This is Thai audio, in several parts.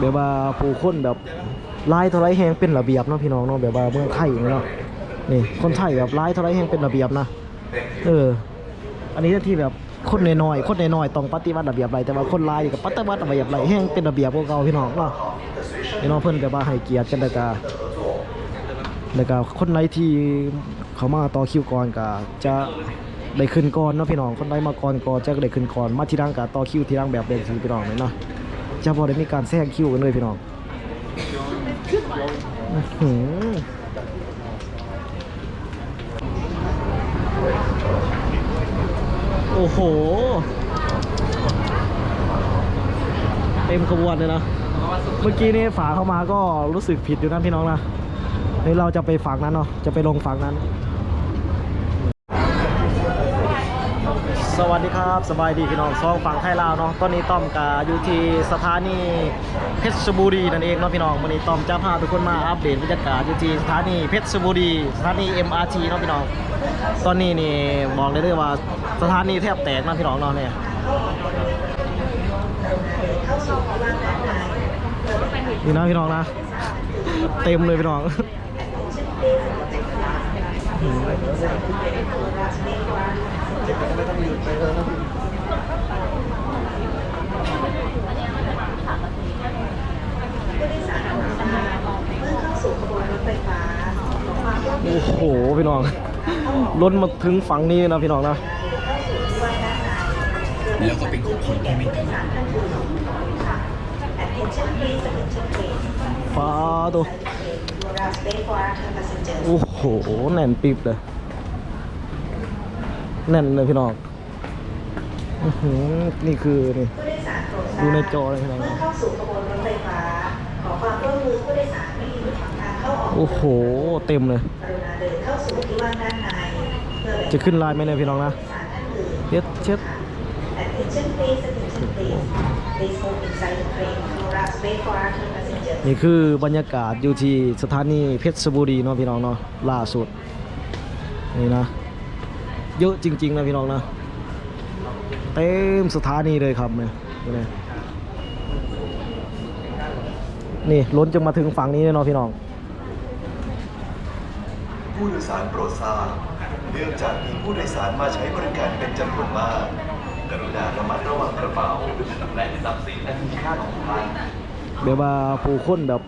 แบบว่าผู้คนแบบลายเท่าไรแหงเป็นระเบียบเนาะพี่น้องเนาะแบบว่าเมืองไทยอย่างเงี้ยเนาะนี่คนไทยแบบลายเท่าไรแหงเป็นระเบียบนะเออ อันนี้ที่แบบคนน้อยๆคนน้อยๆต้องปฏิบัติระเบียบไรแต่ว่าคนลายนี่ก็ปฏิบัติระเบียบไรแหงเป็นระเบียบพวกเราพี่น้องเนาะพี่น้องเพิ่อนแบบว่าให้เกียรติกันแล้วก็แล้วก็คนไหนที่เขามาต่อคิวก่อนก็จะได้ขึ้นก่อนเนาะพี่น้องคนใดมาก่อนก็จะได้ขึ้นก่อนมาทีหลังก็ต่อคิวทีหลังแบบเดิมสิพี่น้องเลยเนาะ จะบ่ได้มีการแทรกคิวกันเลยพี่น้องอื้อหือโอ้โห เต็มขบวนเลยนะ เมื่อกี้นี่ฝาเข้ามาก็รู้สึกผิดอยู่นะพี่น้องนะนี่เราจะไปฝั่งนั้นเนาะ จะไปลงฝั่งนั้น สวัสดีครับ สบายดีพี่น้องซองฝั่งไทยลาวเนาะตอนนี้ต้อมกาอยู่ที่สถานีเพชรบุรีนั่นเองเนาะพี่น้องวันนี้ต้อมจะพาทุกคนมาอัปเดตบรรยากาศอยู่ที่สถานีเพชรบุรีสถานี MRT เนาะพี่น้อง ตอนนี้นี่บอกเลยเลยว่าสถานีแทบแตกนะพี่น้องเนาะเนี่ยนี่นะพี่น้องนะ เต็มเลยพี่น้อง โอ้โห พี่น้องล้นมาถึงฝั่งนี้นะพี่น้องนะแล้วก็เป็นของคนที่ไม่ถึงฟ้าตัวโอ้โห แน่นปิบเลย แน่นเลยพี่น้องอื้อหือนี่คือนี่ดูในจอเลยพี่น้องเมื่อเข้าสู่ขบวนรถไฟฟ้าขอความร่วมมือผู้โดยสารไม่ยืนขวางทางเข้าออกโอ้โห เต็มเลยกรุณาเดินเข้าสู่ที่ว่างด้านในเพื่อแบ่งจะขึ้นไลน์ไหมเนี่ยพี่น้องนะผู้โดยสารท่านอื่นเช็ดเช็ด Attention please attention please Please move inside the train Allow space for our train passengers นี่คือบรรยากาศอยู่ที่สถานีเพชรบุรีเนาะพี่น้องเนาะล่าสุด นี่นะ เยอะจริง ๆ นะพี่น้องนะ เต็มสถานีเลยครับเนี่ยนี่นี่ล้นจนมาถึงฝั่งนี้เลยเนาะพี่น้อง ผู้โดยสารโปรดทราบเนื่องจากมีผู้โดยสารมาใช้บริการเป็นจำนวนมาก กรุณาระมัดระวังกระเป๋าและทรัพย์สินอันมีค่าของท่านแบบว่าผู้คนแบบ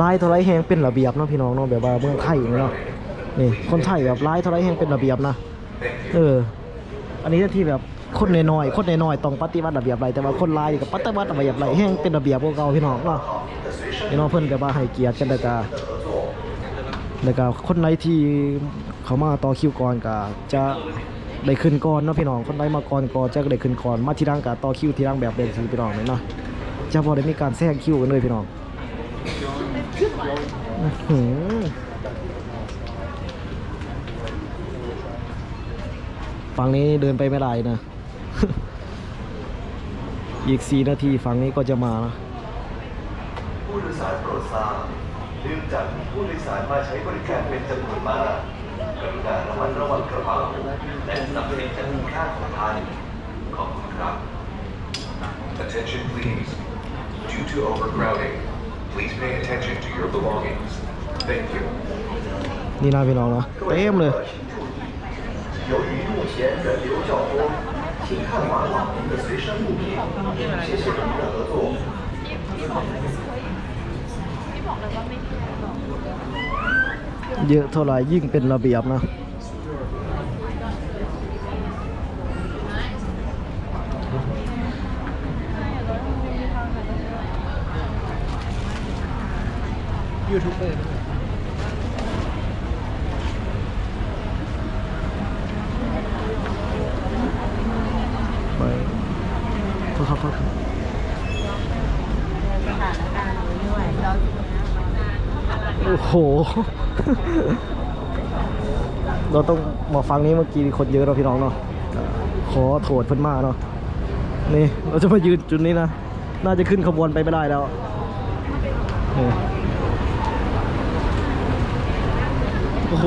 ลายเท่าไรแหงเป็นระเบียบเนาะพี่น้องเนาะแบบว่าเมืองไทยอย่างเงี้ยเนาะนี่คนไทยแบบลายเท่าไรแหงเป็นระเบียบนะ เออ อันนี้ที่แบบคนน้อยๆคนน้อยๆต้องปฏิบัติระเบียบไรแต่ว่าคนลายนี่ก็ปฏิบัติระเบียบไรแห้งเป็นระเบียบพวกเราพี่น้องเนาะพี่น้องเพิ่อนแบบว่าให้เกียรติกันแล้วก็แล้วก็คนไหนที่เขามาต่อคิวก่อนก็จะได้ขึ้นก่อนเนาะพี่น้องคนใดมาก่อนก็จะได้ขึ้นก่อนมาทีหลังก็ต่อคิวทีหลังแบบเดิมสิพี่น้องเลยเนาะจะพอได้มีการแทรกคิวกันเลยพี่น้องอื้อหือ ฝั่งนี้เดินไปไม่ได้นะ อีกสี่นาทีฝั่งนี้ก็จะมานะผู้โดยสารโปรดทราบเนื่องจากมีผู้โดยสารมาใช้บริการเป็นจำนวนมากกรุณาระมัดระวังกระเป๋าและทรัพย์สินอันมีค่าของท่านขอบคุณครับ Attention please Due to overcrowding please pay attention to your belongings Thank you นี่นะพี่น้องนะเต็มเลย 由于目前人流较多，请看完网您的随身物品，谢谢您的合作。 เยอะเท่าไหร่ยิ่งเป็นระเบียบนะ ยูทูบเบอร์ โอ้โห เราต้องมาฟังนี้เมื่อกี้คนเยอะเราพี่น้องเนาะขอโทษเพิ่นมากเนาะนี่เราจะมายืนจุดนี้นะน่าจะขึ้นขบวนไปไม่ได้แล้วโอ้โห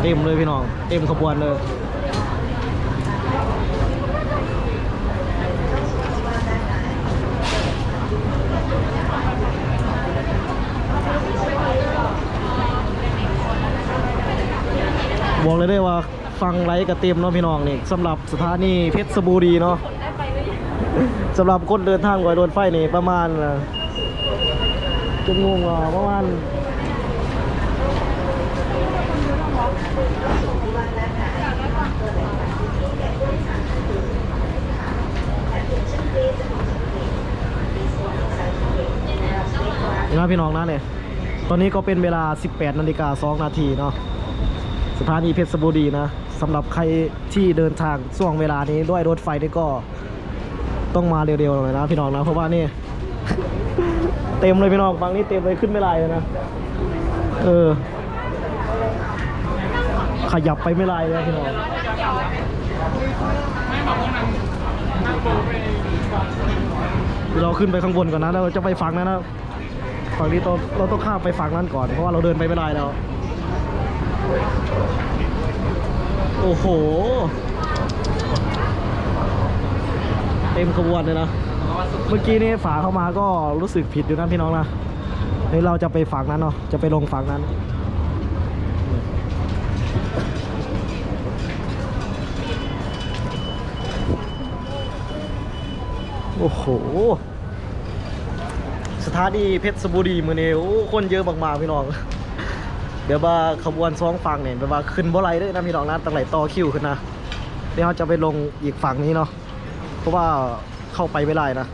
เต็มเลยพี่น้องเต็มขบวนเลย ฟังไลฟ์กับเต็มเนาะพี่น้องนี่สำหรับสถานีเพชรบุรีเนาะสำหรับคนเดินทางกับรถไฟนี่ประมาณจะงงอะประมาณนี่นะพี่น้องนะเนี่ย ตอนนี้ก็เป็นเวลา 18นาฬิกา2นาทีเนาะ สถานีเพชรบุรีนะสำหรับใครที่เดินทางช่วงเวลานี้ด้วยรถไฟนี่ก็ต้องมาเร็วๆหน่อยนะพี่น้องนะเพราะว่านี่ เต็มเลยพี่น้องฝั่งนี้เต็มเลยขึ้นไม่ได้เลยนะเออ ขยับไปไม่ได้เลยนะพี่น้องเราขึ้นไปข้างบนก่อนนะเราจะไปฝั่งนั้นนะฝั่งนี้เราเราต้องข้ามไปฝั่งนั้นก่อนเพราะว่าเราเดินไปไม่ได้แล้ว โอ้โห เต็มขบวนเลยนะ เมื่อกี้นี่ฝาเข้ามาก็รู้สึกผิดอยู่นะพี่น้องนะนี่เราจะไปฝั่งนั้นเนาะ จะไปลงฝั่งนั้น โอ้โห สถานีเพชรบุรีมือนี้โอ้คนเยอะมากๆพี่น้อง เดี๋ยวว่าขบวนสองฝั่งเนี่ยแบบว่าขึ้นบ่ไรด้วยนะพี่น้องนะตั้งไหลต่อคิวขึ้นนะเดี๋ยวเราจะไปลงอีกฝั่งนี้เนาะเพราะว่าเข้าไปไม่ได้นะ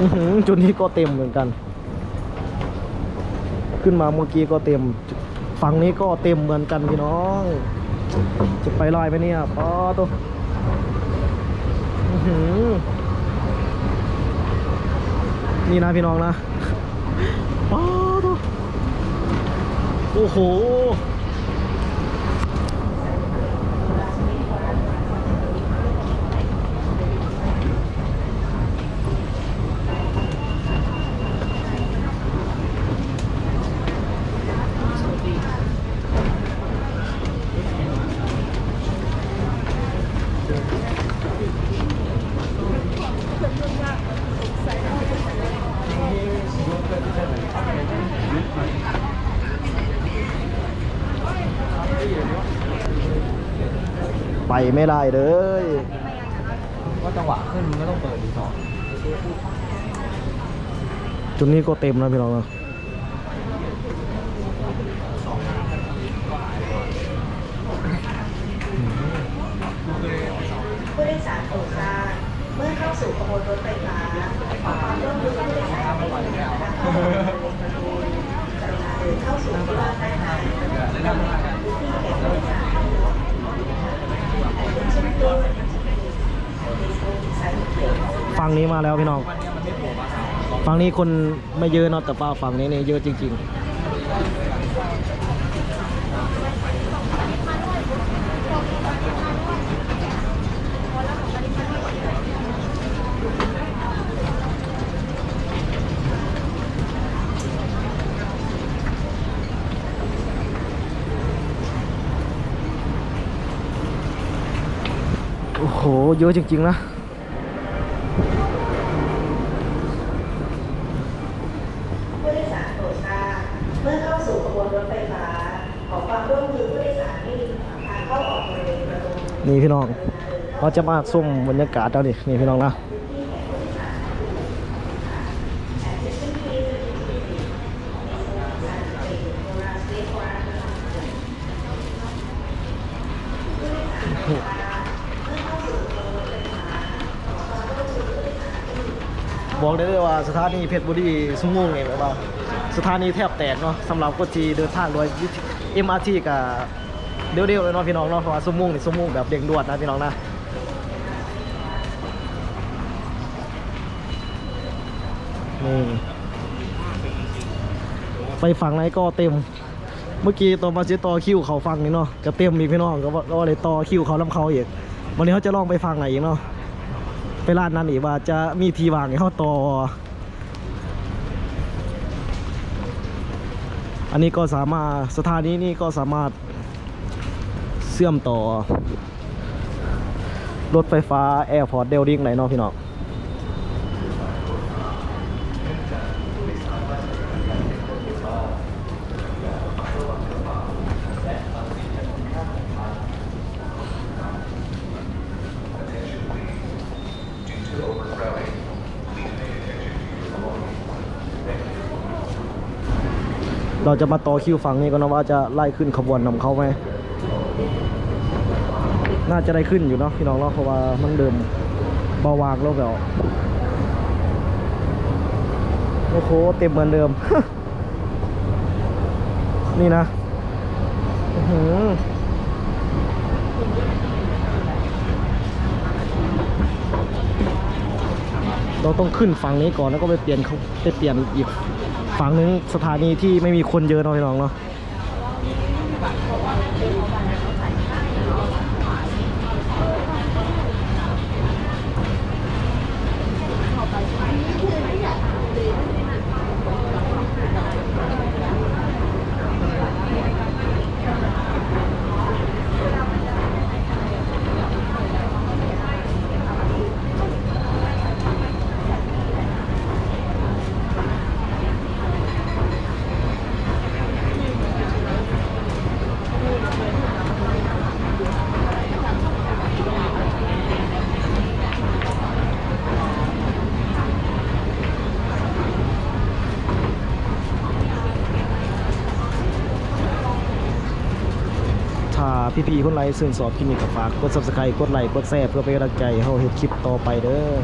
อือหือจุดนี้ก็เต็มเหมือนกัน ขึ้นมาเมื่อกี้ก็เต็ม ฝั่งนี้ก็เต็มเหมือนกันพี่น้อง จะไปลอยไหมเนี่ยป้อตัวอือหือนี่นะพี่น้องนะป้อตัวโอ้โห ไปไม่ได้เลยว่าจังหวะขึ้นมันก็ต้องเปิดอีกสองจุดนี้ก็เต็มนะพี่น้องนะผู้โดยสารโปรดทราบเมื่อเข้าสู่ขบวนรถไฟฟ้าขอความร่วมมือผู้โดยสารให้เดินทางเข้าออกบริเวณประตูกรุณาเดินเข้าสู่ที่ว่างด้านในนำมาพื้นที่แก่ผู้โดยสาร Attention please Please hold inside the plane ฝั่ งนี้มาแล้วพี่น้อง ฝั่งนี้คนไม่เยอะเนาะแต่ว่าฝั่งนี้เนี่ยเยอะจริง ๆโอ้โห เยอะจริง ๆ นะ ผู้โดยสารโปรดทราบเมื่อเข้าสู่ขบวนรถไฟฟ้า ขอความร่วมมือผู้โดยสารให้รีบทางเข้าออกบริเวณประตู นี่พี่น้องเราจะมาส้มบรรยากาศเอาดินี่พี่น้องนะบอกได้เลยว่าสถานีเพชรบุรีสุงงเนี่ยแบบว่าสถานีแทบแตกเนาะสำหรับคนที่เดินทางโดย MRT กับ เร็วๆเลยนาะพี่น้องเนาะเพราะว่าสุงงนี่สุงงแบบเร่งดวนนะพี่น้องนะนี่ไปฝั่งไหนก็เต็ม เมื่อกี้ตอนมาเจต่อคิวเขาฟังนี่เนาะก็เต็มมีพี่น้องก็ว่าก็เลยต่อคิวเขาลำเขาอีกวันนี้เขาจะลองไปฟังไหนอีกเนาะไปร้านนั้นอีกว่าจะมีทีวางให้เขาต่ออันนี้ก็สามารถสถานีนี่ก็สามารถ เชื่อมต่อ รถไฟฟ้าแอร์พอร์ตเดลดิงไหนเนาะพี่น้องเราจะมาต่อคิวฝั่งนี้ก็นะว่าจะไล่ขึ้นขบวนนำเขาไหม น่าจะได้ขึ้นอยู่เนาะพี่น้องเนาะเพราะว่ามันเดิมเบาวางแล้วแบบโอ้โหเต็มเหมือนเดิม นี่นะหือเราต้องขึ้นฝั่งนี้ก่อนแล้วก็ไปเปลี่ยนเขาไปเปลี่ยนอีกฝั่งนึงสถานีที่ไม่มีคนเยอะเนาะพี่น้องเนาะ ถ้า พี่ๆคนไลค์ซื่นสอบคลินิกกับฝากกด subscribe กดไลค์กดแชร์เพื่อเป็นกำลังใจให้เราเฮ็ดคลิปต่อไปเด้อ